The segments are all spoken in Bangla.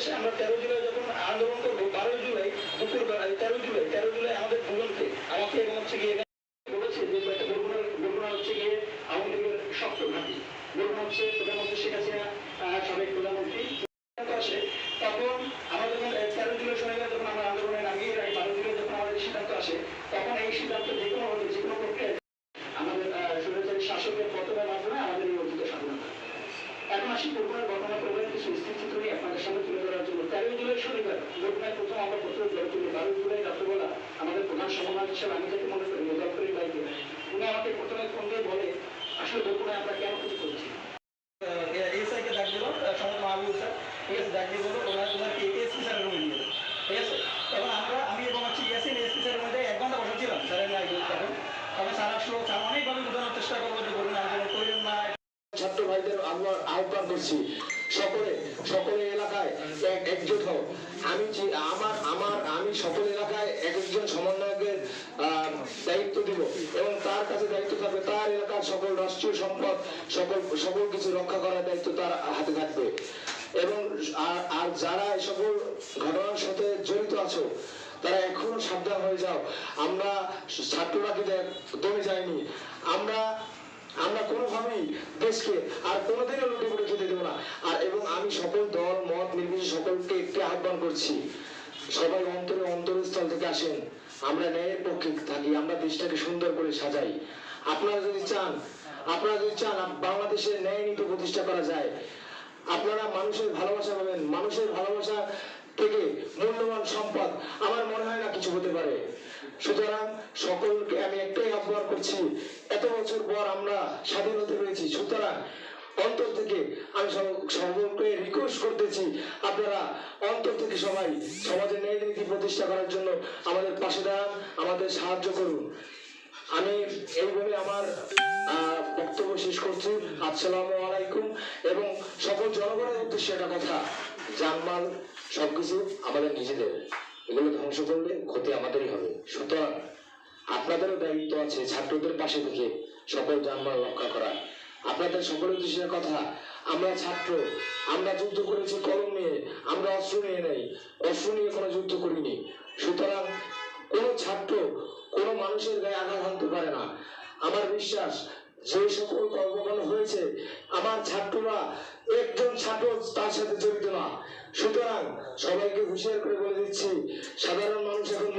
বাংলাদেশে আমরা তেরো জুলাই যখন আন্দোলন করব বারোই জুলাই দুপুর তেরো জুলাই তেরো জুলাই আমাদের দুজনকে আমাকে এবং হচ্ছে গিয়ে বলেছে যে একটা বরগুনা হচ্ছে গিয়ে আওয়ামী লীগের শক্ত ঘাঁটি। বরগুনা হচ্ছে প্রধানমন্ত্রী শেখ হাসিনা সাবেক প্রধানমন্ত্রী। আসে তখন আমাদের যখন, তেরো জুলাই শনিবার যখন আমরা আন্দোলনে নামিয়ে বারো জুলাই যখন আমাদের সিদ্ধান্ত আসে তখন এই সিদ্ধান্ত যে কোনো যে কোনো প্রক্রিয়ায় আমাদের শাসকের পতনের মাধ্যমে আমাদের এই অর্জিত স্বাধীনতা। এখন বরগুনার স্থিতিচিত্র নিয়ে আপনাদের সামনে তুলে ধরার জন্য। তেরোই জুলাই শনিবার বরগুনায় প্রথম আমরা পত্র জড়ো তুলি। বারোই জুলাই রাত্রেবেলা আমাদের প্রধান সমন্বয় হিসেবে আমি যাকে মনে করি মুজাফরের বাইকে উনি আমাকে প্রথমে ফোন দিয়ে বলে আসলে বরগুনায় আমরা কেন কিছু করছি? এসআইকে ডাক দিল সময় মাহবুব স্যার। ঠিক আছে ডাক দিয়ে বলল ওনার ওনাকে এসপি স্যারের রুমে নিয়ে ঠিক আছে? তখন আমরা আমি এবং হচ্ছে ইয়াসিন এসপি স্যারের মধ্যে এক ঘণ্টা বসেছিলাম। স্যারের আগে তখন তখন স্যার আসলো স্যার অনেকভাবে বোঝানোর চেষ্টা করব যে করেন না। ছাত্র ভাইদের আমরা আহ্বান করছি সকলে সকলে এলাকায় এক একজোট হও। আমি যে আমার আমার, আমি সকল এলাকায় এক একজন সমন্বয়কের দায়িত্ব দিব এবং তার কাছে দায়িত্ব থাকবে তার এলাকার সকল রাষ্ট্রীয় সম্পদ, সকল সকল কিছু রক্ষা করার দায়িত্ব তার হাতে থাকবে। এবং আর- আর যারা এই সকল ঘটনার সাথে জড়িত আছো, তারা এখনও সাবধান হয়ে যাও। আমরা ছাত্ররা কিন্তু দমে যায়নি আমরা আমরা কোনোভাবেই দেশকে আর কোনোদিনও লুটে পুটে খেতে দেবো করছি। সবাই অন্তরে অন্তরস্থল থেকে আসেন। আমরা ন্যায়ের পক্ষে থাকি আমরা দেশটাকে সুন্দর করে সাজাই। আপনারা যদি চান, আপনারা যদি চান আপ- বাংলাদেশে ন্যায় নীতি প্রতিষ্ঠা করা যায়। আপনারা মানুষের ভালোবাসা পাবেন। মানুষের ভালোবাসা থেকে মূল্যবান সম্পদ আমার মনে হয় না কিছু হতে পারে। সুতরাং সকলকে আমি একটাই আহ্বান করছি, এত বছর পর আমরা স্বাধীন হতে পেরেছি। সুতরাং অন্তর থেকে আমি সকলকে রিকোয়েস্ট করতেছি, আপনারা অন্তর থেকে সবাই সমাজের ন্যায় নীতি প্রতিষ্ঠা করার জন্য আমাদের পাশে দাঁড়ান, আমাদের সাহায্য করুন। আমি এই বলে আমার বক্তব্য শেষ করছি। আসসালামু আলাইকুম। এবং সকল জনগণের উদ্দেশ্যে একটা কথা, জানমাল সবকিছু আমাদের নিজেদের। এগুলো ধ্বংস করলে ক্ষতি আমাদেরই হবে। সুতরাং আপনাদেরও দায়িত্ব আছে ছাত্রদের পাশে থেকে সকল জানমাল রক্ষা করা আপনাদের সকলের উদ্দেশ্যে কথা, আমরা ছাত্র, আমরা যুদ্ধ করেছি কলম নিয়ে, আমরা অস্ত্র নিয়ে নেই, অস্ত্র নিয়ে কোনো যুদ্ধ করিনি। সুতরাং কোন ছাত্র, কোন মানুষের গায়ে আঘাত আনতে পারে না। আমার বিশ্বাস, যে সকল কর্মকাণ্ড হয়েছে, আমার ছাত্ররা একজন ছাত্র তার সাথে জড়িত না। সুতরাং সবাইকে হুঁশিয়ার করে বলে দিচ্ছি, সাধারণ মানুষ এখন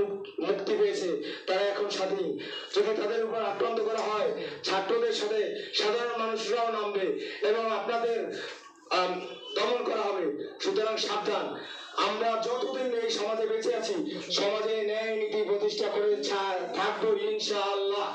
মুক্তি পেয়েছে, তারা এখন স্বাধীন। যদি তাদের উপর আক্রান্ত করা হয়, ছাত্রদের সাথে নামবে এবং আপনাদের দমন করা হবে। সুতরাং সাবধান। আমরা যতদিন এই সমাজে বেঁচে আছি, সমাজে ন্যায় নীতি প্রতিষ্ঠা করে থাকব ইনশাআল্লাহ।